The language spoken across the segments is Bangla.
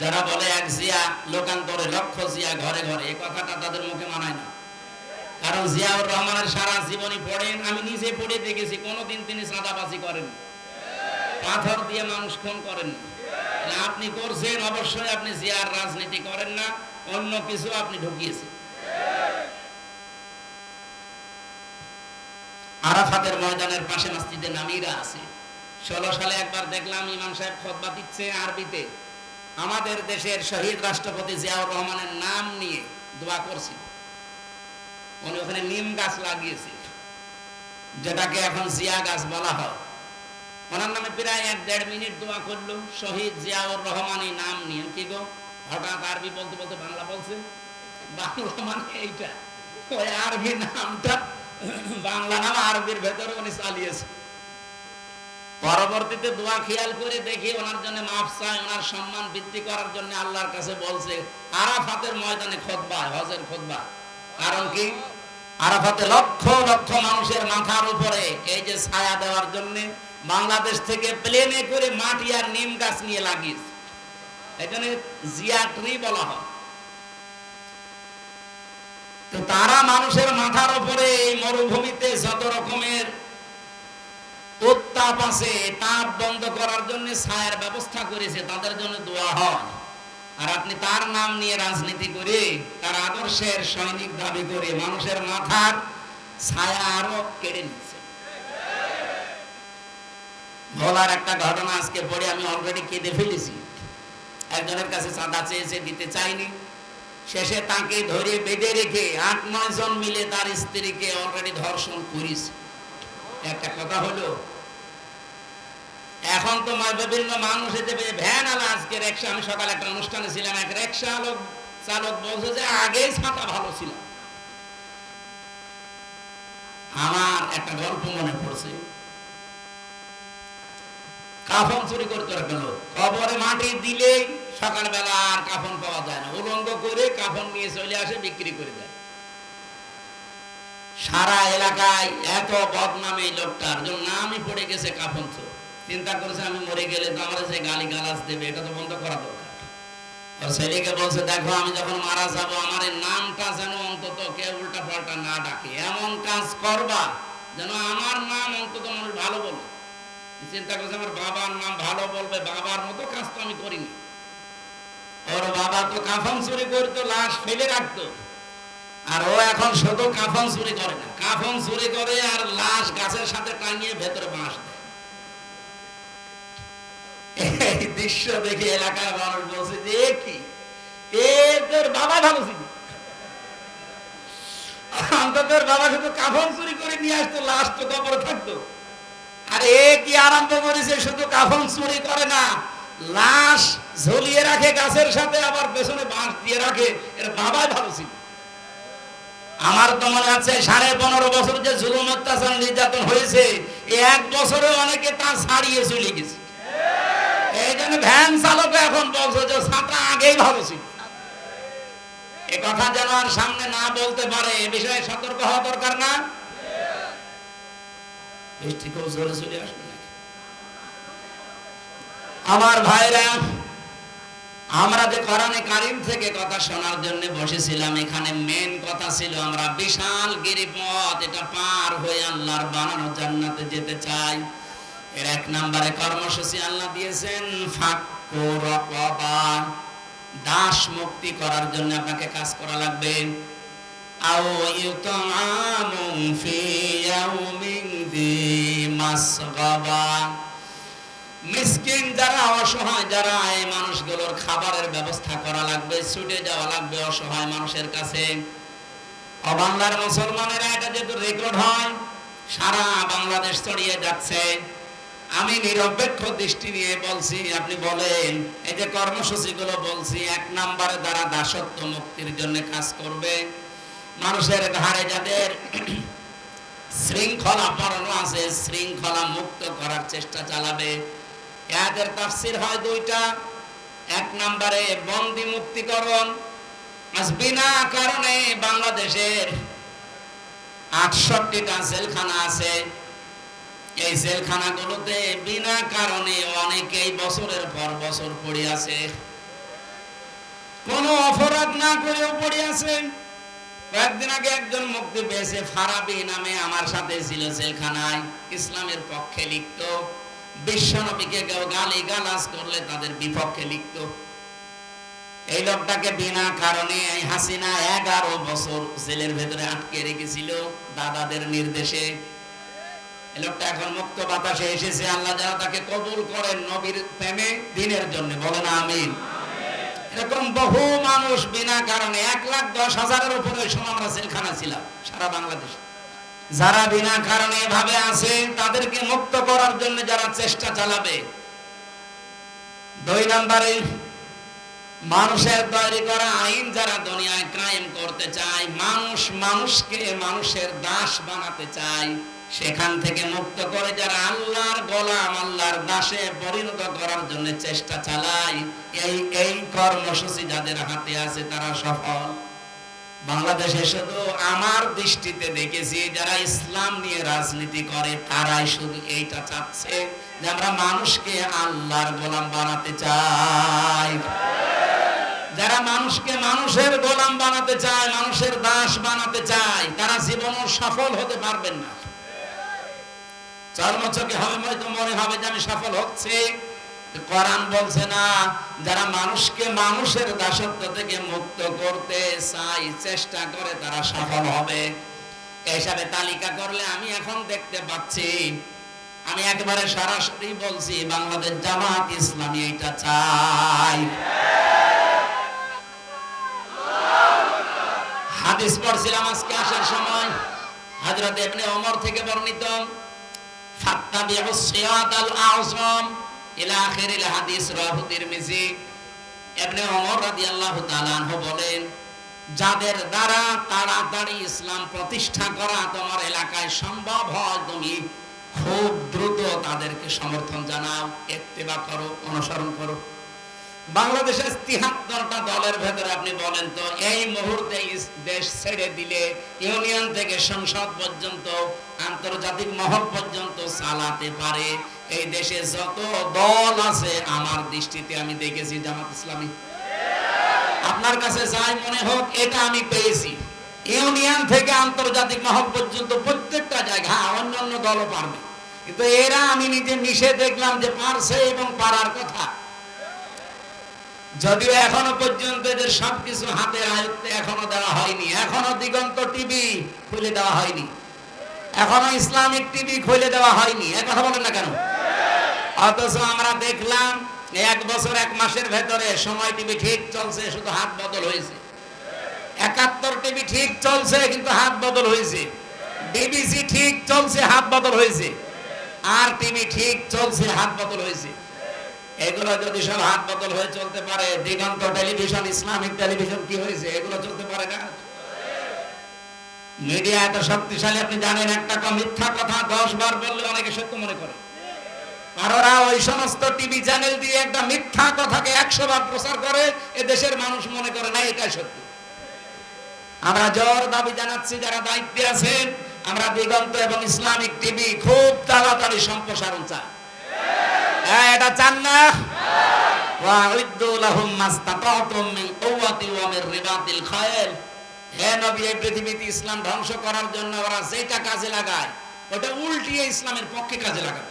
যারা বলে এক জিয়া, লোকান্তরে লক্ষ জিয়া ঘরে ঘরে এই কথাটা তাদের মুখে মানায় না। কারণ জিয়াউর রহমানের সারা জীবনী পড়েন, আমি নিজে পড়ে দেখেছি, কোনোদিন তিনি সাদাবাজি করেন পাথর দিয়ে মানুষ খুন করেন আপনি করছেন, অবশ্যই আপনি জিয়ার রাজনীতি করেন না, অন্য কিছু আপনি ঢুকিয়েছেন। আরাফাতের ময়দানের পাশে মসজিদে নামিরা আছে। ষোলো সালে একবার দেখলাম ইমাম সাহেব খতবা দিচ্ছে আরবিতে। আমাদের দেশের শহীদ রাষ্ট্রপতি জিয়াউর রহমানের নাম নিয়ে দোয়া করছি। উনি ওখানে নিম গাছ লাগিয়েছে, যেটাকে এখন জিয়া গাছ বলা হয়। ওনার নামে প্রায় এক দেড় মিনিট দোয়া করল, শহীদ জিয়াউর রহমানের নাম নিয়ে। কি গো? হঠাৎ আরবি বলতে বলতে বাংলা বলছে? বাংলা মানে এইটা। ওই আরবি নামটা, বাংলা নাম আরবির ভেতরে উনি চালিয়েছে। পরবর্তীতে দোয়া খেয়াল করে দেখি ওনার জন্য মাফ চায়, ওনার সম্মান বৃদ্ধি করার জন্য আল্লাহর কাছে বলছে, আরাফাতের ময়দানে খোদবা, হজের খোদবা। কারণ কি? আরাফাতে লক্ষ লক্ষ মানুষের মাথার উপরে এই যে ছায়া দেওয়ার জন্য বাংলাদেশ থেকে প্লেনে করে মাটি আর নিম গাছ নিয়ে লাগিয়েছে। এখানে জিয়া ট্রি বলা হয়। তো তারা মানুষের মাথার উপরে এই মরুভূমিতে যত রকমের উত্তাপ আছে, তাপ বন্ধ করার জন্য ছায়ার ব্যবস্থা করেছে, তাদের জন্য দোয়া হয়। আর আপনি তার নাম নিয়ে রাজনীতি করে, তার আদর্শের সৈনিক দাবি করে মানুষের মাথার ছায়া আরও কেড়ে নিচ্ছে ভোলার একটা ঘটনা আজকে পড়ে আমি অলরেডি কেঁদে ফেলেছি। একজনের কাছে চাঁদা চেয়েছে, দিতে চাইনি। শেষে তাকে ধরে বেঁধে রেখে আট নয় জন মিলে তার স্ত্রীকে অলরেডি ধর্ষণ করিস একটা কথা হলো, এখন তো বিভিন্ন মানুষ এতে ভ্যান আলা আজকে রিক্সা। আমি সকালে একটা অনুষ্ঠানে ছিলাম, এক রিক্সা আলোক চালক বলছে যে, আগেই ছাতা ভালো ছিল। আমার একটা গল্প মনে পড়ছে। কাফন চুরি করতে গেল। কবরে মাটি দিলেই সকালবেলা আর কাফন পাওয়া যায় না। উলঙ্গ করে কাফন নিয়ে চলে আসে, বিক্রি করে দেয়। সারা এলাকায় এত বদনাম এই লোকটার জন্য নামই পড়ে গেছে চোর। চিন্তা করেছে আমি মরে গেলে তো আমার যে গালি গালাজ দেবে, এটা তো বন্ধ করা দরকার। আর ছেলেকে বলছে, দেখো, আমি যখন মারা যাব, আমার নামটা যেন অন্তত কেউ উল্টা পাল্টা না ডাকে। এমন কাজ করবা যেন আমার নাম অন্তত মানুষ ভালো বলে। চিন্তা করছে, আমার বাবার নাম ভালো বলবে, বাবার মতো কাজ তো আমি করিনি। ওর বাবা তো কাফন চুরি করতো, লাশ ফেলে রাখতো। আর ও এখন শুধু কাফন চুরি করে না। কাফন চুরি করে আর লাশ গাছের সাথে টাঙিয়ে ভেতরে বাঁশ এই দৃশ্য দেখে এলাকার মানুষ বলছে যে কি? বাবা ভালো ছিল। বাবা শুধু কাফন চুরি করে নিয়ে আসতো, লাশ তো কবরে থাকতো। আর এ কি আরম্ভ করেছে, শুধু কাফন চুরি করে না। লাশ ঝুলিয়ে রাখে, গাছের সাথে আবার পেছনে বাঁশ দিয়ে রাখে। এর বাবাই ভালো ছিল। আমার তো মনে আছে সাড়ে পনেরো বছর যে জুলুম অত্যাচার নির্যাতন হয়েছে এক বছরে অনেকে তা ছাড়িয়ে চলে গেছে। এই জন্য ভ্যান চালক এখন বলছে যে ছাতা আগেই ভালো ছিল। এ কথা যেন আর সামনে না বলতে পারে, এ বিষয়ে সতর্ক হওয়া দরকার না। বৃষ্টি খুব জোরে চলে আসবে নাকি? আমার ভাইরা আমরা যে কোরআনে কারিম থেকে কথা শোনার জন্য বসেছিলাম, এখানে মেন কথা ছিল আমরা বিশাল গিরিপথ এটা পার হয়ে আল্লাহর বানানো জান্নাতে যেতে চাই। এর এক নম্বরে কর্মসূচি আল্লাহ দিয়েছেন দাস মুক্তি করার জন্য আপনাকে কাজ করা লাগবে। আও ইউতামুন ফি ইয়াউমিন যি মাসগাবা মিসকিন যারা অসহায়, যারা এই মানুষগুলোর খাবারের ব্যবস্থা করা লাগবে, ছুটে যাওয়া লাগবে অসহায় মানুষের কাছে। অবাংলার মুসলমানেরা এটা যেহেতু রেকর্ড হয়, সারা বাংলাদেশ ছড়িয়ে যাচ্ছে। আমি নিরপেক্ষ দৃষ্টি নিয়ে বলছি, আপনি বলেন, এই যে কর্মসূচিগুলো বলছি, এক নম্বরে দ্বারা দাসত্ব মুক্তির জন্য কাজ করবে। মানুষের ধারে যাদের শৃঙ্খলা পড়ানো আছে, শৃঙ্খলা মুক্ত করার চেষ্টা চালাবে। এদের তাফসির হয় দুইটা। এক নম্বরে বন্দি মুক্তিকরণ। আজ বিনা কারণে বাংলাদেশের আটষট্টিটা জেলখানা আছে। এই জেলখানাগুলোতে বিনা কারণে অনেকেই বছরের পর বছর পড়ে আছে। কোনো অপরাধ না করেও পড়ে আছে। কয়েকদিন আগে একজন মুক্তি পেয়েছে, ফারাবি নামে আমার সাথে ছিল জেলখানায়, ইসলামের পক্ষে লিখত। বিশ্বনবীকে গালি গালাজ করলে তাদের বিপক্ষে লিখত। এই লোকটাকে বিনা কারণে এই হাসিনা এগারো বছর জেলের ভেতরে আটকে রেখেছিল দাদাদের নির্দেশে। এই লোকটা এখন মুক্ত বাতাসে এসেছে, আল্লাহ যারা তাকে কবুল করেন নবীর প্রেমে, দিনের জন্য। বলেন আমিন। এরকম বহু মানুষ বিনা কারণে এক লাখ দশ হাজারের উপরে সময় আমরা ছিলাম, সারা বাংলাদেশে। যারা বিনা কারণে এভাবে আছে, তাদেরকে মুক্ত করার জন্য যারা চেষ্টা চালাবে। দুই নম্বরে, মানুষের তৈরি করা আইন যারা দুনিয়ায় ক্রাইম করতে চায়, মানুষ মানুষকে মানুষের দাস বানাতে চায়, সেখান থেকে মুক্ত করে যারা আল্লাহর গোলাম, আল্লাহর দাসে পরিণত করার জন্য চেষ্টা চালায়, এই এই কর্মসূচি যাদের হাতে আছে, তারা সফল। বাংলাদেশে শুধু আমার দৃষ্টিতে দেখেছি, যারা ইসলাম নিয়ে রাজনীতি করে, তারাই শুধু এইটা চাচ্ছে যে আমরা মানুষকে আল্লাহর গোলাম বানাতে চাই। যারা মানুষকে মানুষের গোলাম বানাতে চায়, মানুষের দাস বানাতে চায়, তারা জীবনও সফল হতে পারবেন না। চর্মচকে হবে, হয়তো মনে হবে যে আমি সফল হচ্ছে। কোরআন বলছে না, যারা মানুষকে মানুষের দাসত্ব থেকে মুক্ত করতে চাই চেষ্টা করে তারা সফল হবে। হিসাবে তালিকা করলে আমি এখন দেখতে পাচ্ছি, আমি একেবারে সরাসরি বলছি, বাংলাদেশ জামাত ইসলামী এটা চাই হাদিস পড়ছিলাম আজকে আসার সময়, হযরত ইবনে ওমর থেকে বর্ণিত ফাত্তাবিউস সিরাতাল আযম। বলেন, যাদের দ্বারা তাড়াতাড়ি ইসলাম প্রতিষ্ঠা করা তোমার এলাকায় সম্ভব হয়, তুমি খুব দ্রুত তাদেরকে সমর্থন জানাও ইত্তেবা করো, অনুসরণ করো। বাংলাদেশের তিহাত্তরটা দলের ভেতরে আপনি বলেন তো এই মুহূর্তে দেশ ছেড়ে দিলে ইউনিয়ন থেকে সংসদ পর্যন্ত আন্তর্জাতিক মহল পর্যন্ত চালাতে পারে। এই দেশে যত দল আছে আমার দৃষ্টিতে আমি দেখেছি জামাত ইসলামী। আপনার কাছে যাই মনে হোক এটা আমি পেয়েছি। ইউনিয়ন থেকে আন্তর্জাতিক মহল পর্যন্ত প্রত্যেকটা জায়গা হ্যাঁ, অন্যান্য দলও পারবে। কিন্তু এরা আমি নিজে মিশে দেখলাম যে পারছে এবং পারার কথা। যদিও এখনও পর্যন্ত এদের সবকিছু হাতের আয়ত্তে এখনও দেওয়া হয়নি। এখনও দিগন্ত টিভি খুলে দেওয়া হয়নি। এখনও ইসলামিক টিভি খুলে দেওয়া হয়নি। এ কথা বলেন না কেন? অথচ আমরা দেখলাম, এক বছর, এক মাসের ভেতরে সময় টিভি ঠিক চলছে, শুধু হাত বদল হয়েছে। একাত্তর টিভি ঠিক চলছে, কিন্তু হাত বদল হয়েছে। ডিবিসি ঠিক চলছে, হাত বদল হয়েছে। আর টিভি ঠিক চলছে, হাত বদল হয়েছে। এগুলো যদি সব হাত বদল হয়ে চলতে পারে, দিগন্ত টেলিভিশন, ইসলামিক টেলিভিশন কি হয়েছে? এগুলো চলতে পারে না। মিডিয়া এত শক্তিশালী, আপনি জানেন একটা মিথ্যা কথা দশ বার বললে অনেকে সত্য মনে করে। আর ওরা ওই সমস্ত টিভি চ্যানেল দিয়ে একটা মিথ্যা কথাকে একশো বার প্রচার করে, এ দেশের মানুষ মনে করে না এটাই সত্য। আমরা জোর দাবি জানাচ্ছি, যারা দায়িত্বে আছেন, আমরা দিগন্ত এবং ইসলামিক টিভি খুব তাড়াতাড়ি সম্প্রসারণ চাই। হ্যাঁ, এটা চান না। ইসলাম ধ্বংস করার জন্য ওরা যেটা কাজে লাগায় ওটা উল্টিয়ে ইসলামের পক্ষে কাজে লাগাবে।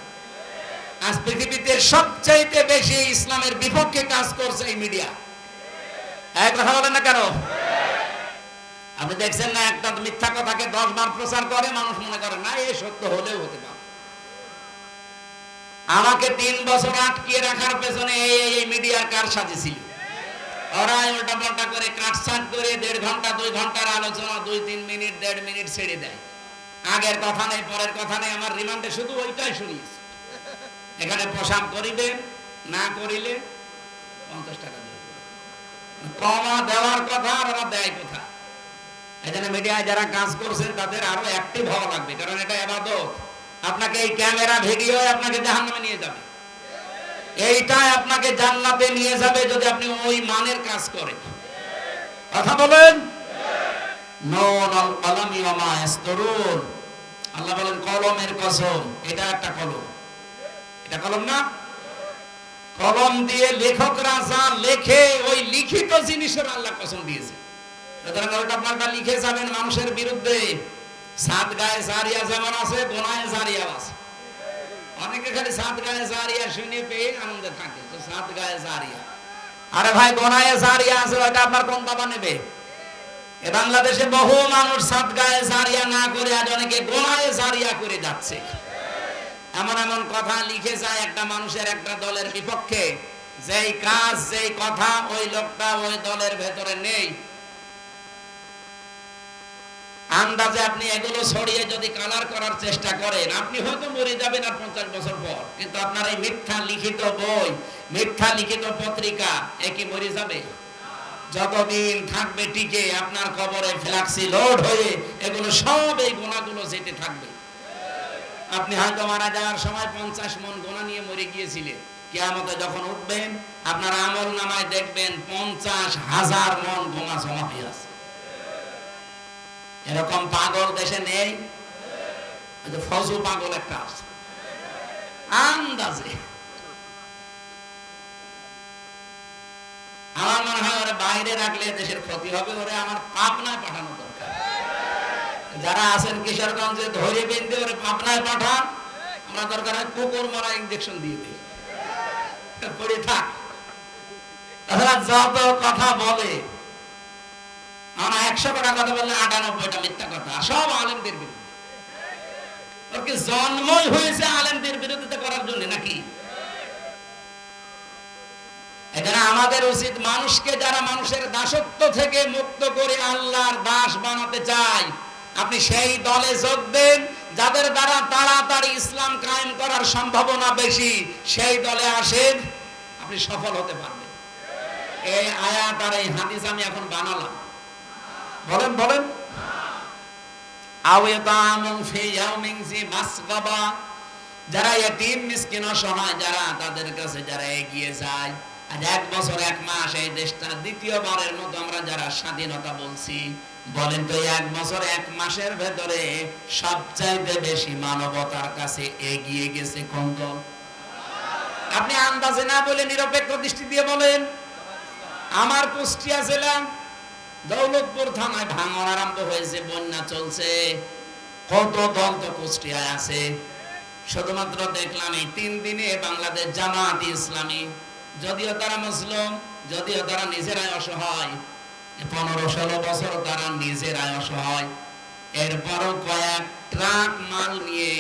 আজ পৃথিবীতে সবচাইতে বেশি ইসলামের বিপক্ষে কাজ করছে এই মিডিয়া। এক কথা বলেন না কেন? আপনি দেখছেন না একটা মিথ্যা কথাকে দশ বার প্রচার করে মানুষ মনে করে না এ সত্য হলেও হতে পারে। আমাকে তিন বছর আটকিয়ে রাখার পেছনে এই, এই- কার সাজেছিল ওরা উল্টা পাল্টা করে কাটছাট করে দেড় ঘণ্টা, দুই ঘণ্টার আলোচনা, দুই, তিন মিনিট, দেড় মিনিট ছেড়ে দেয়। আগের কথা নেই, পরের কথা নেই, আমার রিমান্ডে শুধু ওইটাই এখানে পোশাক করিবেন না করিলে পঞ্চাশ টাকা কমা দেওয়ার কথা আর ওরা দেয় কোথা এই মিডিয়ায় যারা কাজ করছেন, তাদের আরও অ্যাক্টিভ হওয়া লাগবে, কারণ এটা এবাদত আপনাকে এই ক্যামেরা ভিডিও আপনাকে জাহান্নামে নিয়ে যাবে। এইটাই আপনাকে জান্নাতে নিয়ে যাবে যদি আপনি ওই মানের কাজ করেন। কথা বলেন? আল্লাহ বলেন, কলমের কসম, এটা একটা কলম। এটা কলম না? কলম দিয়ে লেখকরা যা লেখে, ওই লিখিত জিনিসের আল্লাহ কসম দিয়েছে সুতরাং লিখে যাবেন মানুষের বিরুদ্ধে। সাত গায়ে জারিয়া যেমন আছে, গোনায় জারিয়া আছে। অনেকে খালি সাত গায়ে জারিয়া শুনে পেয়ে আনন্দে থাকে সাত গায়ে জারিয়া। আরে ভাই, গোনায় জারিয়া আছে ওটা আপনার কোন বাবা নেবে? এ বাংলাদেশে বহু মানুষ সাত গায়ে সারিয়া না করে আজ অনেকে গোনায় সারিয়া করে যাচ্ছে। এমন এমন কথা লিখে যায় একটা মানুষের একটা দলের বিপক্ষে। যেই কাজ, যেই কথা ওই লোকটা ওই দলের ভেতরে নেই। আন্দাজে আপনি এগুলো ছড়িয়ে যদি কালার করার চেষ্টা করেন, আপনি হয়তো মরে যাবেন আর পঞ্চাশ বছর পর। কিন্তু আপনার এই মিথ্যা লিখিত বই, মিথ্যা লিখিত পত্রিকা একই মরে যাবে? যতদিন থাকবে টিকে, আপনার কবরে ফ্ল্যাক্সি লোড হয়ে এগুলো সব এই গোনাগুলো যেতে থাকবে। আপনি হয়তো মারা যাওয়ার সময় পঞ্চাশ মন গোনা নিয়ে মরে গিয়েছিলেন। কেয়ামতে যখন উঠবেন, আপনার আমল নামায় দেখবেন পঞ্চাশ হাজার মন গোনা জমা হয়ে আছে। এরকম পাগল দেশে নেই? ফজু পাগল একটা আছে। আন্দাজে। আমার মনে হয় ওরা বাইরে রাখলে দেশের ক্ষতি হবে, ওরে আমার পাবনায় পাঠানো দরকার। যারা আছেন কিশোরগঞ্জে, ধরে বেঁধে ওরে পাবনায় পাঠান। আমরা দরকার হয় কুকুর মারা ইঞ্জেকশন দিয়ে দিই। করে থাক। তাছাড়া যত কথা বলে আমরা একশো টাকা কথা বললে আটানব্বইটা মিথ্যা কথা, সব আলেমদের বিরুদ্ধে। জন্মই হয়েছে আলেমদের বিরোধিতা করার জন্য নাকি? এখানে আমাদের উচিত মানুষকে যারা মানুষের দাসত্ব থেকে মুক্ত করে আল্লাহর দাস বানাতে চায়, আপনি সেই দলে যোগ দেন, যাদের দ্বারা তাড়াতাড়ি ইসলাম কায়েম করার সম্ভাবনা বেশি, সেই দলে আসেন, আপনি সফল হতে পারবেন। এই আয়াত আর এই হাদিস আমি এখন বানালাম। বলেন বলেন। যারা মিসকিন যারা তাদের কাছে যারা এগিয়ে যায়, আজ এক বছর, এক মাস এই দেশটা দ্বিতীয়বারের মতো আমরা যারা স্বাধীনতা বলছি, বলেন তো এক বছর, এক মাসের ভেতরে সবচাইতে বেশি মানবতার কাছে এগিয়ে গেছে কোন দল? আপনি আন্দাজে না বলে নিরপেক্ষ দৃষ্টি দিয়ে বলেন। আমার কুষ্টিয়া জেলা দৌলতপুর থানায় ভাঙন আরম্ভ হয়েছে, বন্যা চলছে। কত দল তো কুষ্টিয়ায় আছে। শুধুমাত্র দেখলাম এই তিন দিনে বাংলাদেশ জামাত ইসলামী। যদিও তারা মুসলিম, যদিও তারা নিজেরাই অসহায়। পনেরো ষোলো বছর তারা নিজেরাই অসহায়। এরপরও কয়েক ট্রাক মাল নিয়ে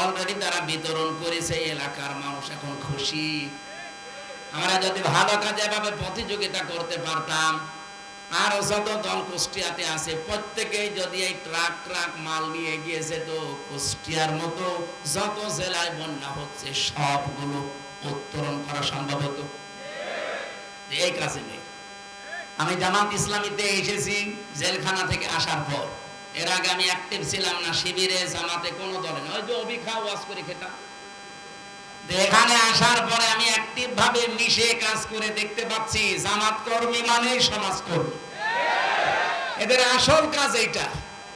অলরেডি তারা বিতরণ করেছে এলাকার মানুষ এখন খুশি। আমরা যদি ভালো কাজে এভাবে প্রতিযোগিতা করতে পারতাম আর যত দল কুষ্টিয়াতে আছে। প্রত্যেকেই যদি এই ট্রাক ট্রাক মাল নিয়ে গিয়েছে তো কুষ্টিয়ার মতো যত জেলায় বন্যা হচ্ছে, সবগুলো উত্তরণ করা সম্ভব হতো। এই কাজে নেই। আমি জামাত ইসলামীতে এসেছি জেলখানা থেকে আসার পর। এর আগে আমি অ্যাক্টিভ ছিলাম না, শিবিরে, জামাতে কোনো দলে না। ওই যে অভিখা ওয়াজ করে খেতাম। এখানে আসার পরে আমি অ্যাক্টিভ ভাবে মিশে কাজ করে দেখতে পাচ্ছি জামাত কর্মী মানে সমাজ কর্মী এদের আসল কাজ এইটা,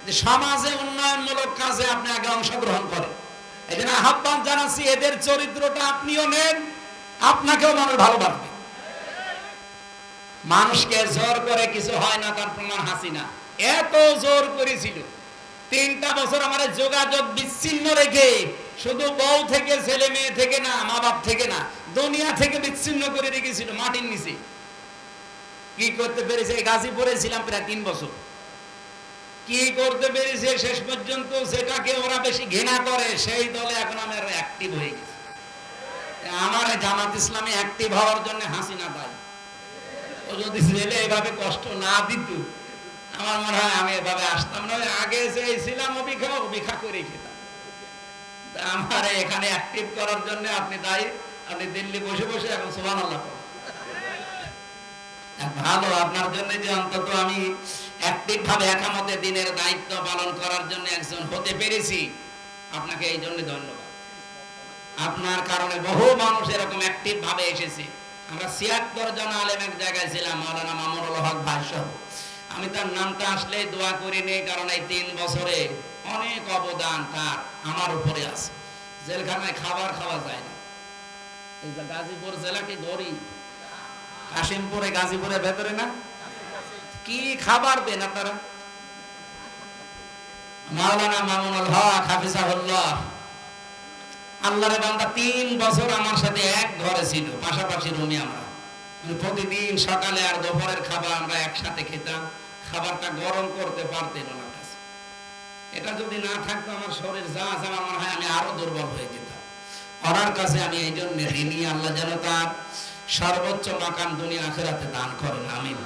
যে সমাজে উন্নয়নমূলক কাজে আপনি আগে অংশগ্রহণ করেন। এদের আহ্বান জানাচ্ছি, এদের চরিত্রটা আপনিও নেন, আপনাকেও মানুষ ভালোবাসবে। মানুষকে জোর করে কিছু হয় না, তার প্রমাণ হাসিনা। এত জোর করেছিল। তিনটা বছর আমার যোগাযোগ বিচ্ছিন্ন রেখে শুধু বউ থেকে, ছেলে মেয়ে থেকে না, মা বাপ থেকে না, দুনিয়া থেকে বিচ্ছিন্ন করে রেখেছিল মাটির নিচে। কি করতে পেরেছে? গাজীপুরে ছিলাম প্রায় তিন বছর। কি করতে পেরেছে? শেষ পর্যন্ত যেটাকে ওরা বেশি ঘৃণা করে। সেই দলে এখন আমার অ্যাক্টিভ হয়ে গেছে। আমার জামাত ইসলামে অ্যাক্টিভ হওয়ার জন্য হাসিনা পাই ও যদি জেলে এভাবে কষ্ট না দিত, আমার মনে হয় আমি এভাবে আসতাম। না আগে যে ছিলাম, অভিখা অভিখা করে খেতাম। আমার এখানে অ্যাক্টিভ করার জন্য আপনি দায়ী। আপনি দিল্লি বসে বসে এখন সোহান আল্লাহ ভালো, আপনার জন্য যে অন্তত আমি অ্যাক্টিভ ভাবে একামতে দিনের দায়িত্ব পালন করার জন্য একজন হতে পেরেছি, আপনাকে এই জন্য ধন্যবাদ। আপনার কারণে বহু মানুষ এরকম অ্যাক্টিভ ভাবে এসেছে। আমরা ছিয়াত্তর জন আলেম এক জায়গায় ছিলাম মৌলানা মামুনুল হক সহ আমি তার নামটা আসলে দোয়া করি নেই কারণ এই তিন বছরে অনেক অবদান তার, আমার উপরে আছে। জেলখানায় খাবার খাওয়া যায় না। এই যে গাজীপুর জেলা কি গরিব কাশিমপুরে, গাজীপুরে ভেতরে না? কি খাবার দেন আপনারা? মাওলানা মামুনুল হক, হাফিজাহুল্লাহ। আল্লাহরে বান্দা তিন বছর আমার সাথে এক ঘরে ছিল, পাশাপাশি রুমে আমরা। প্রতিদিন সকালে আর দুপুরের খাবার আমরা একসাথে খেতাম, খাবারটা গরম করতে পারতেন ওনার কাছে। এটা যদি না থাকতো আমার শরীর, যা আছে আমার মনে হয় আমি আরও দুর্বল হয়ে যেতাম। ওনার কাছে আমি এই জন্য ঋণী, আল্লাহ যেন তার সর্বোচ্চ মাকান দুনিয়া আখেরাতে দান করেন, আমিন।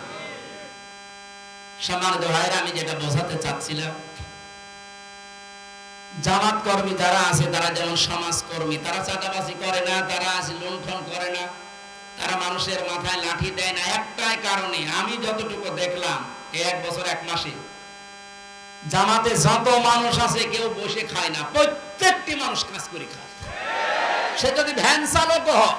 সম্মানিত ভাইরা আমি যেটা বোঝাতে চাচ্ছিলাম, জামাত কর্মী যারা আছে, তারা যেমন সমাজ কর্মী, তারা চাঁদাবাজি করে না, তারা আছে লুণ্ঠন করে না। তারা মানুষের মাথায় লাঠি দেয় না, একটাই কারণে আমি যতটুকু দেখলাম এক বছর, এক মাসে জামাতে যত মানুষ আছে কেউ বসে খায় না, প্রত্যেকটি মানুষ কাজ করে খায়। সে যদি ভ্যান চালক হয়,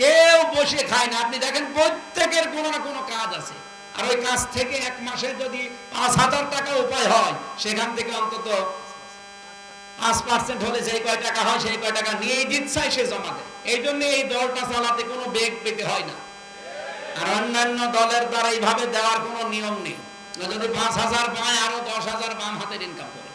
কেউ বসে খায় না। আপনি দেখেন প্রত্যেকের কোনো না কোনো কাজ আছে। আর ওই কাজ থেকে এক মাসে যদি পাঁচ হাজার টাকা উপায় হয়, সেখান থেকে অন্তত পাঁচ পার্সেন্ট হলে যেই কয় টাকা হয়, সেই কয় টাকা নিয়েই সে জমা দেয়। এই জন্য এই দলটা চালাতে কোনো বেগ পেতে হয় না। আর অন্যান্য দলের দ্বারা এইভাবে দেওয়ার কোনো নিয়ম নেই। যদি পাঁচ হাজার পায়, আরও দশ হাজার বাম হাতের ইনকাম করে।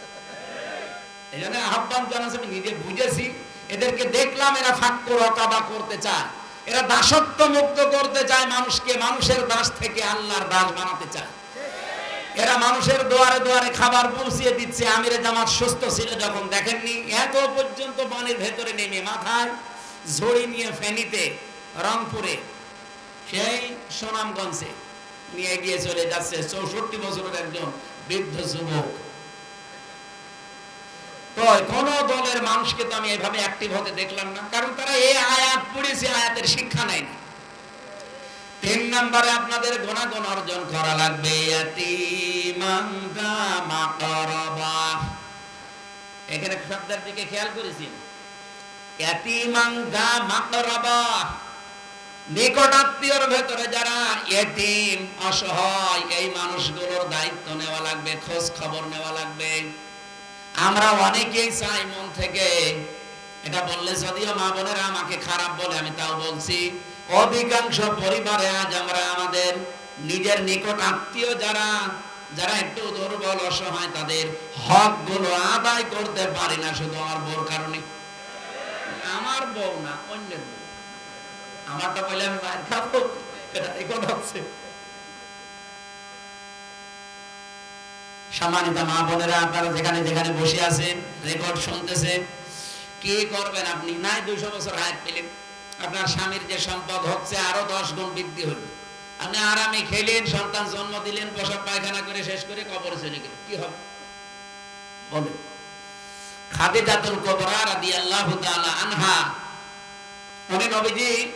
এই জন্য আহ্বান জানাচ্ছে, আমি নিজে বুঝেছি। এদেরকে দেখলাম, এরা ফাঁক্য রকাবা করতে চায়। এরা দাসত্ব মুক্ত করতে চায় মানুষকে। মানুষের দাস থেকে আল্লাহর দাস বানাতে চায়। এরা মানুষের দুয়ারে দুয়ারে খাবার পৌঁছিয়ে দিচ্ছে। আমিরে জামাত সুস্থ ছিল যখন, দেখেননি? এত পর্যন্ত পানির ভেতরে নেমে মাথায় ঝড়ি নিয়ে ফেনীতে, রংপুরে, সেই সুনামগঞ্জে নিয়ে গিয়ে চলে যাচ্ছে চৌষট্টি বছরের একজন বৃদ্ধ যুবক। কয়, কোন দলের মানুষকে তো আমি এভাবে অ্যাক্টিভ হতে দেখলাম না, কারণ তারা এই আয়াত পড়েছে, আয়াতের শিক্ষা নেয়নি তিন নম্বরে আপনাদের গুণাগুণ অর্জন করা লাগবে। এখানে শব্দের দিকে খেয়াল করেছি ইয়াতীমান যা মাকরাবা। নিকট আত্মীয়র ভেতরে যারা অসহায়, এই মানুষগুলোর দায়িত্ব নেওয়া লাগবে, খোঁজ খবর নেওয়া লাগবে আমরা অনেকেই চাই মন থেকে, এটা বললে যদিও মা বোনেরা আমাকে খারাপ বলে, আমি তাও বলছি অধিকাংশ পরিবারে আজ আমরা আমাদের নিজের নিকট আত্মীয় যারা যারা একটু দুর্বল, অসহায়, তাদের হকগুলো আদায় করতে পারি না, শুধু আমার বউর কারণে। আমার বউ না, অন্যের বউ। আমারটা বলে আমি মায়ের খাব। এটা এখন হচ্ছে সম্মানিত মা বোনেরা, আপনারা যেখানে যেখানে বসে আছেন, রেকর্ড শুনতেছেন, কি করবেন আপনি? নাই দুইশো বছর হায়াত পেলেন। আপনার স্বামীর যে সম্পদ হচ্ছে, আরও দশ গুণ বৃদ্ধি হলো। আপনি আরামে খেলেন, সন্তান জন্ম দিলেন, প্রসব পায়খানা করে শেষ করে কবরে চলে গেলেন। কি হবে? বলেন। আনহা। নবীজি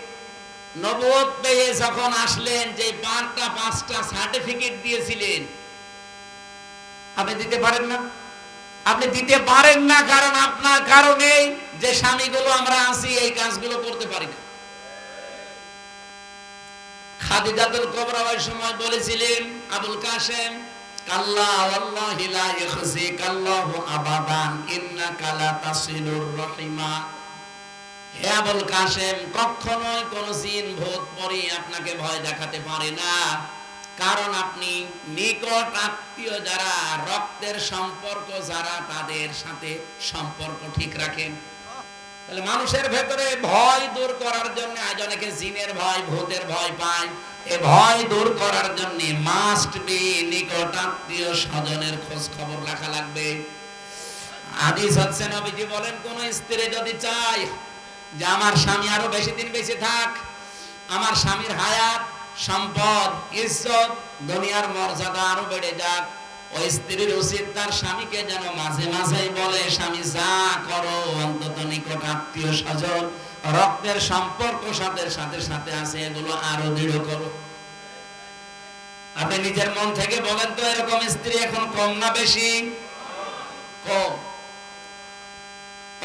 পেয়ে যখন আসলেন, যে পাঁচটা পাঁচটা সার্টিফিকেট দিয়েছিলেন। আপনি দিতে পারেন না? আপনি দিতে পারেন না, কারণ আপনার কারণেই যে স্বামীগুলো আমরা আছি, এই কাজগুলো করতে পারি না। সময় বলেছিলেন, আবুল কাসেম কাল্লা ওয়াল্লাহি লা ইখজিকাল্লাহু আবাদান তাসিলুর রহিমা। হে আবুল কাসেম কখনোই কোন জিন ভূত পরি আপনাকে ভয় দেখাতে পারে না। কারণ আপনি নিকট আত্মীয় যারা, রক্তের সম্পর্ক যারা, তাদের সাথে সম্পর্ক ঠিক রাখেন। তাহলে মানুষের ভেতরে ভয় দূর করার জন্য, আজ অনেকে জিনের ভয়, ভূতের ভয় পায়। এ ভয় দূর করার জন্য মাস্ট বি নিকট আত্মীয় স্বজনের খোঁজ খবর রাখা লাগবে। হাদিস হচ্ছে, নবীজি বলেন, কোন স্ত্রী যদি চায় যে আমার স্বামী আরও বেশি দিন বেশি থাক, আমার স্বামীর হায়াত সম্পদ, ইজ্জত, দুনিয়ার মর্যাদা আরও বেড়ে যাক। ওই স্ত্রীর উচিত তার স্বামীকে যেন মাঝে মাঝে বলে, স্বামী, যা করো, অন্তত নিকট আত্মীয় স্বজন, রক্তের সম্পর্ক সাথে সাথে সাথে আছে, এগুলো আরও দৃঢ় করো। আপনি নিজের মন থেকে বলেন তো, এরকম স্ত্রী এখন কম না বেশি? কম।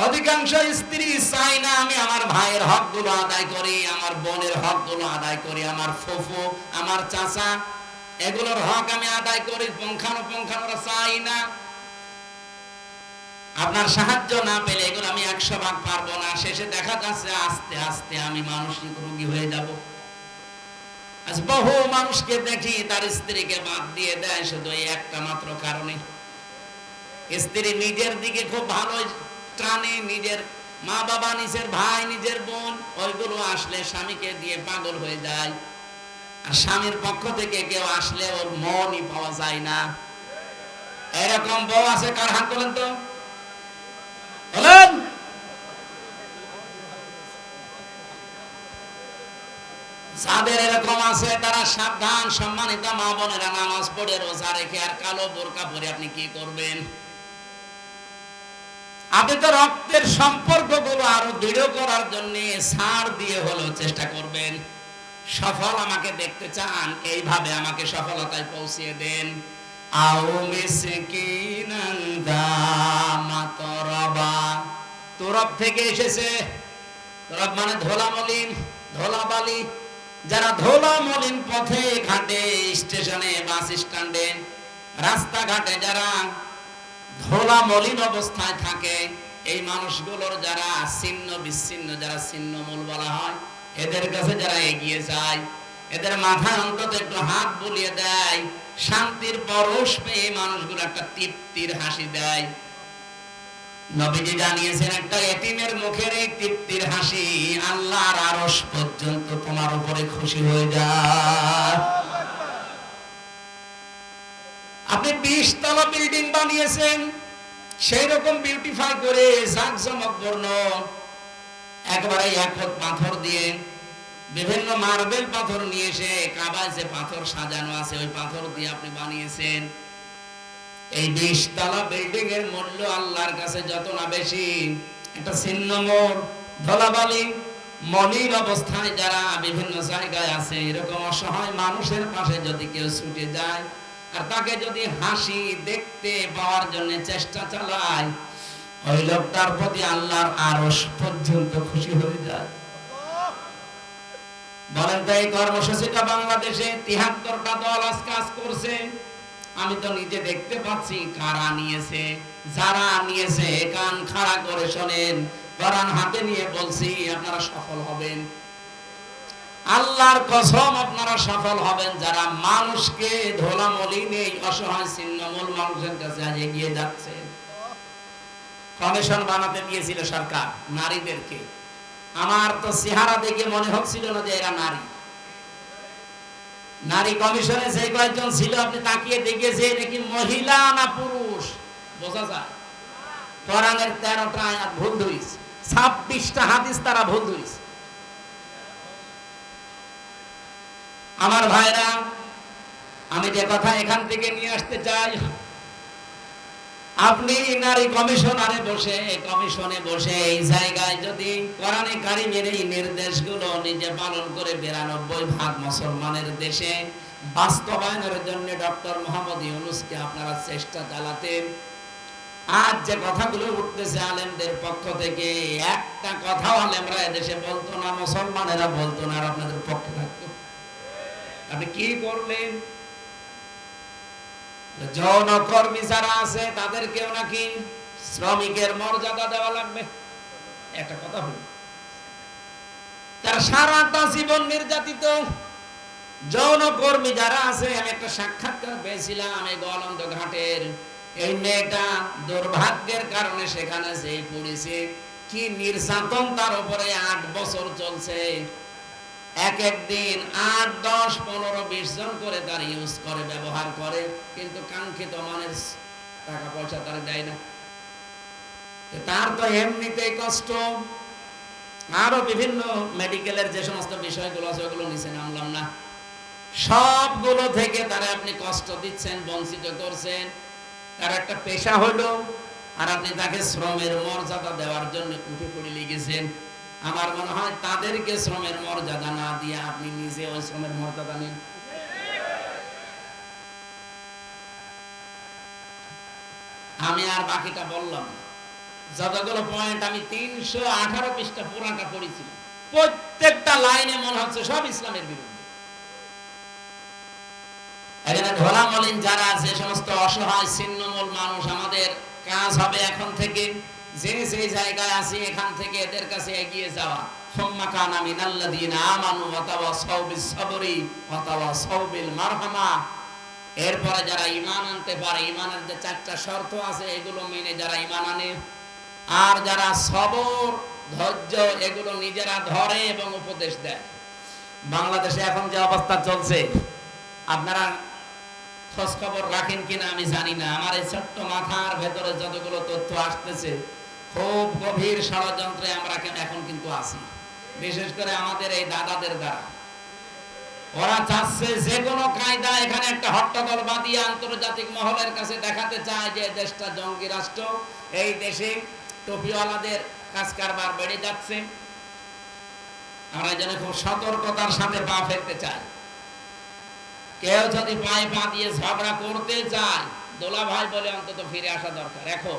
অধিকাংশ স্ত্রী চাই না আমি আমার ভাইয়ের হকগুলো আদায় করি, আমার বোনের হকগুলো আদায় করি, আমার ফুফু, আমার চাচা, এগুলোর হক আমি আদায় করি পঙ্খানো পঙ্খানো চাই না। আপনার সাহায্য না পেলে এগুলো আমি একশো ভাগ পারব না। শেষে দেখা যাচ্ছে আস্তে আস্তে আমি মানসিক রোগী হয়ে যাব। আজ বহু মানুষকে দেখি তার স্ত্রীকে বাদ দিয়ে দেয় শুধু এই একটা মাত্র কারণে। স্ত্রী নিজের দিকে খুব ভালো টানে নিজের মা বাবা নিজের ভাই, নিজের বোন ওইগুলো আসলে স্বামীকে দিয়ে পাগল হয়ে যায়। আর স্বামীর পক্ষ থেকে কেউ আসলে ওর মনই পাওয়া যায় না। এরকম বউ আছে কার হাত বলেন তো? বলেন! যাদের এরকম আছে, তারা সাবধান, সম্মানিত মা বোনেরা নামাজ পড়ে, রোজা রেখে, আর কালো বোরকা পরে আপনি কি করবেন? আপনি তো রক্তের সম্পর্কগুলো আরও দৃঢ় করার জন্য ছাড় দিয়ে হলেও চেষ্টা করবেন। সফল আমাকে দেখতে চান, এইভাবে আমাকে সফলতায় পৌঁছিয়ে দেন। আও তোরব। থেকে এসেছে। তোরব মানে ধোলা মলিন, ধোলা বালি। যারা ধোলা মলিন পথে ঘাটে, স্টেশনে, বাস স্ট্যান্ডে, রাস্তাঘাটে যারা ধোলা মলিন অবস্থায় থাকে। এই মানুষগুলোর যারা ছিন্ন, বিচ্ছিন্ন, যারা ছিন্ন মূল বলা হয়, এদের কাছে যারা এগিয়ে যায়, এদের মাথায় অন্তত একটু হাত বুলিয়ে দেয়, শান্তির পরশ পেয়ে মানুষগুলো একটা তৃপ্তির হাসি দেয়। নবীজি জানিয়েছেন, একটা এতিমের মুখের এই তৃপ্তির হাসি আল্লাহর আরশ পর্যন্ত তোমার উপরে খুশি হয়ে যায়। আপনি বিশ তলা বিল্ডিং বানিয়েছেন সেই রকম বিউটিফাই করে জাকজমকপূর্ণ একবারে একত পাথর দিয়ে বিভিন্ন মার্বেল পাথর নিয়ে এসে কাবায় যে পাথর সাজানো আছে, ওই পাথর দিয়ে আপনি বানিয়েছেন। এই বিশ তলা বিল্ডিং এর মূল্য আল্লাহর কাছে যত না বেশি, একটা ছিন্নমোর ধলাবালি, মলিন অবস্থায় যারা বিভিন্ন জায়গায় আছে, এরকম অসহায় মানুষের পাশে যদি কেউ ছুটে যায় আর তাকে যদি হাসি দেখতে পাওয়ার জন্য চেষ্টা চালায়, ওই লোকটার প্রতি আল্লাহর আরশ পর্যন্ত খুশি হয়ে যায়। বলেন তো এই কর্মসূচিটা বাংলাদেশে তিহাত্তরটা দল আজ কাজ করছে। আমি তো নিজে দেখতে পাচ্ছি কারা নিয়েছে, যারা নিয়েছে, কান খাড়া করে শোনেন। কোরআন হাতে নিয়ে বলছি, আপনারা সফল হবেন। আল্লাহর কসম আপনারা সফল হবেন। যারা মানুষকে ধোলা মলিন, অসহায় ছিন্নমূল মানুষের কাছে আজ এগিয়ে যাচ্ছে। কমিশন বানাতে দিয়েছিল সরকার নারীদেরকে। আমার তো চেহারা দেখে মনে হচ্ছিল না যে এরা নারী। নারী কমিশনে যে কয়েকজন ছিল, আপনি তাকিয়ে দেখে যে নাকি মহিলা না পুরুষ? বোঝা যায়। কোরআনের তেরোটা ভুল ধরিস ছাব্বিশটা হাদিস তারা ভুল ধরিস আমার ভাইরা, আমি যে কথা এখান থেকে নিয়ে আসতে চাই, আপনি নারী কমিশনারে বসে, কমিশনে বসে এই জায়গায় যদি কোরআনে কারিমের এই নির্দেশগুলো নিজে পালন করে বিরানব্বই ভাগ মুসলমানের দেশে, বাস্তবায়নের জন্য ডক্টর মোহাম্মদ ইউনুসকে আপনারা চেষ্টা চালাতেন। আজ যে কথাগুলো উঠতেছে আলেমদের পক্ষ থেকে, একটা কথাও আলেমরা এদেশে বলতো না, মুসলমানেরা বলতো না, আর আপনাদের পক্ষে থাকতো আপনি কি করলেন যৌন কর্মী যারা আছে, তাদেরকেও নাকি শ্রমিকের মর্যাদা দেওয়া লাগবে? একটা কথা হলো তার সারাটা জীবন নির্যাতিত যারা আছে, আমি একটা সাক্ষাৎকার পেয়েছিলাম এই ঘাটের। এই মেয়েটা দুর্ভাগ্যের কারণে সেখানে পড়েছে। কি নির্যাতন তার উপরে আট বছর চলছে। এক এক দিন আট, দশ, পনেরো, বিশ জন করে তার ইউজ করে, ব্যবহার করে, কিন্তু কাঙ্ক্ষিত মানের টাকা পয়সা তার দেয় না। তার তো এমনিতেই কষ্ট। আরও বিভিন্ন মেডিকেলের যে সমস্ত বিষয়গুলো আছে, ওগুলো নিচে নামলাম না। সবগুলো থেকে তারা আপনি কষ্ট দিচ্ছেন, বঞ্চিত করছেন। তার একটা পেশা হলো আর আপনি তাকে শ্রমের মর্যাদা দেওয়ার জন্য উঠে পড়ে লিখেছেন আমার মনে হয় তাদেরকে শ্রমের মর্যাদা না দিয়ে আপনি নিজে ওই শ্রমের মর্যাদা নিন। আমি আর বাকিটা বললাম না। যতগুলো পয়েন্ট আমি তিনশো আঠারো পৃষ্ঠা পুরাটা পড়েছিলাম, প্রত্যেকটা লাইনে মনে হচ্ছে সব ইসলামের বিরুদ্ধে। এখানে ধরা মলিন যারা যে সমস্ত অসহায় ছিন্নমূল মানুষ, আমাদের কাজ হবে এখন থেকে যে যে জায়গায় আছি, এখান থেকে এদের কাছে এগিয়ে যাওয়া। এরপরে যারা ঈমান আনতে পারে, ঈমানের যে চারটা শর্ত আছে, এগুলো মেনে যারা ঈমান আনে। আর যারা সবর, ধৈর্য, এগুলো নিজেরা ধরে এবং উপদেশ দেয়। বাংলাদেশে এখন যে অবস্থা চলছে, আপনারা খোঁজ খবর রাখেন কিনা আমি জানি না। আমার এই ছোট্ট মাথার ভেতরে যতগুলো তথ্য আসতেছে খুব গভীর ষড়যন্ত্রে আমরা এখন কিন্তু আছি? বিশেষ করে আমাদের এই দাদাদের দ্বারা। ওরা চাচ্ছে যে কোনো কায়দা এখানে একটা হট্টগোল বাঁধিয়ে আন্তর্জাতিক মহলের কাছে দেখাতে চায় যে দেশটা জঙ্গি রাষ্ট্র, এই দেশে টপিওয়ালাদের কাজ কারবার বেড়ে যাচ্ছে। আমরা যেন খুব সতর্কতার সাথে পা ফেলতে চাই। কেউ যদি পায়ে পা দিয়ে ঝগড়া করতে চায় দোলা ভাই বলে অন্তত ফিরে আসা দরকার। এখন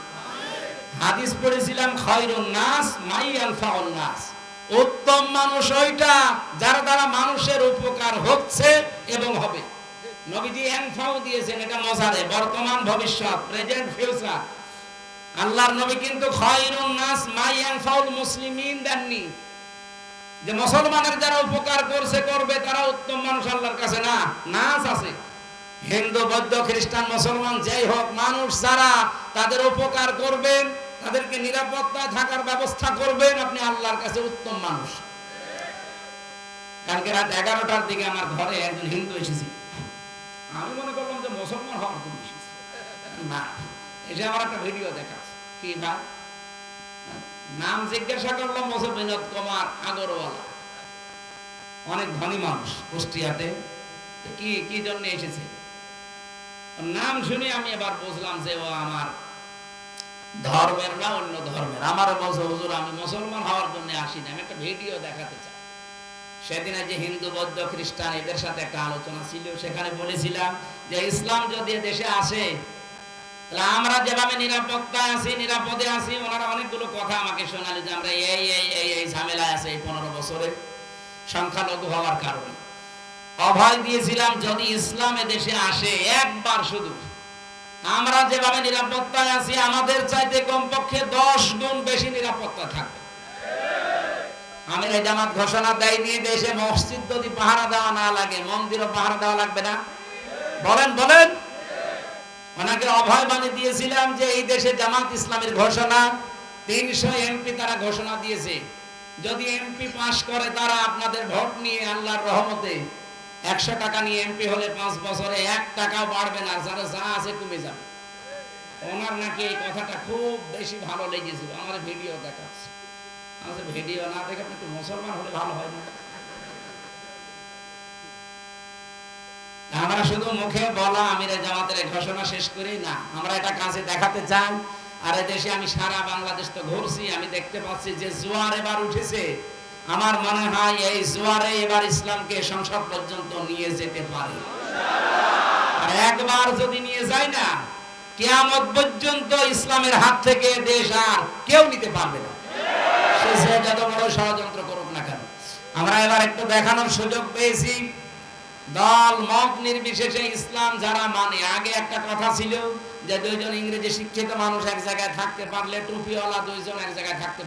হাদিস পড়েছিলাম, খয়রুন নাস মাই আলফাউন নাস। উত্তম মানুষ ওইটা, যার দ্বারা মানুষের উপকার হচ্ছে এবং হবে। নবীজি এনফাও দিয়েছেন, এটা মজারে বর্তমান ভবিষ্যৎ প্রেজেন্ট ফিউচার আল্লাহর নবী কিন্তু খয়রুন নাস মাই আনফাউল মুসলিমিন দেননি। যে মুসলমানের যারা উপকার করছে, করবে, তারা উত্তম মানুষ আল্লাহর কাছে না, নাস আছে। হিন্দু, বৌদ্ধ, খ্রিস্টান, মুসলমান, যাই হোক, মানুষ যারা তাদের উপকার করবেন তাদেরকে নিরাপত্তায় থাকার ব্যবস্থা করবেন, আপনি আল্লাহর কাছে উত্তম মানুষ। কালকে রাত এগারোটার দিকে আমার ঘরে একজন হিন্দু এসেছি। আমি মনে করলাম যে মুসলমান হওয়ার জন্য এসেছি। না এসে আমার একটা ভিডিও দেখাচ্ছে কি ভাই নাম জিজ্ঞাসা করলাম মোসব বিনোদ কুমার আগরওয়ালা। অনেক ধনী মানুষ কুষ্টিয়াতে। কি কি জন্য এসেছে? নাম শুনে আমি এবার বুঝলাম যে ও আমার ধর্মের না অন্য ধর্মের? আমার বলছে হুজুর, আমি মুসলমান হওয়ার জন্য আসিনি আমি একটা ভিডিও দেখাতে চাই। সেদিনে যে হিন্দু, বৌদ্ধ, খ্রিস্টান, এদের সাথে একটা আলোচনা ছিল, সেখানে বলেছিলাম যে ইসলাম যদি দেশে আসে, তাহলে আমরা যেভাবে নিরাপত্তায় আছি, নিরাপদে আছি, ওনারা অনেকগুলো কথা আমাকে শোনালে যে আমরা এই এই এই এই ঝামেলায় আছে এই পনেরো বছরে সংখ্যালঘু হওয়ার কারণে। অভয় দিয়েছিলাম, যদি ইসলাম দেশে আসে, একবার শুধু আমরা যেভাবে নিরাপত্তায় আছি, আমাদের চাইতে কমপক্ষে দশ গুণ বেশি নিরাপত্তা থাকবে। আমির এই জামাত ঘোষণা দেয়নি দেশে মসজিদ যদি পাহারা দেওয়া না লাগে, মন্দিরও পাহারা দেওয়া লাগবে না। বলেন বলেন। ওনাকে অভয় বাণী দিয়েছিলাম যে এই দেশে জামাত ইসলামের ঘোষণা, তিনশো এমপি তারা ঘোষণা দিয়েছে। যদি এমপি পাশ করে, তারা আপনাদের ভোট নিয়ে আল্লাহর রহমতে একশো টাকা নিয়ে এমপি হলে পাঁচ বছরে এক টাকাও বাড়বে না যারা যা আছে কমে যাবে। ওনার নাকি এই কথাটা খুব বেশি ভালো লেগেছিল, আমার ভিডিও দেখাচ্ছে আমাদের ভিডিও না দেখে আপনি একটু মুসলমান হলে ভালো হয় না। আমরা শুধু মুখে বলা, আমিরে জামাতের ঘোষণা শেষ করি না। আমরা এটা কাজে দেখাতে চাই। আর এ দেশে আমি সারা বাংলাদেশ তো ঘুরছি, আমি দেখতে পাচ্ছি যে জোয়ার এবার উঠেছে। আমার মনে হয় এই জোয়ারে এবার ইসলামকে সংসদ পর্যন্ত নিয়ে যেতে পারে। আর একবার যদি নিয়ে যায় না, কেয়ামত পর্যন্ত ইসলামের হাত থেকে দেশ আর কেউ নিতে পারবে না। সে যত বড় ষড়যন্ত্র করুক না কেন। আমরা এবার একটু দেখানোর সুযোগ পেয়েছি। দল মত নির্বিশেষে ইসলাম যারা মানে। আগে একটা কথা ছিল যে দুইজন ইংরেজি শিক্ষিত মানুষ এক জায়গায় থাকতে পারলে টুপিওয়ালা দুইজন এক জায়গায় থাকতে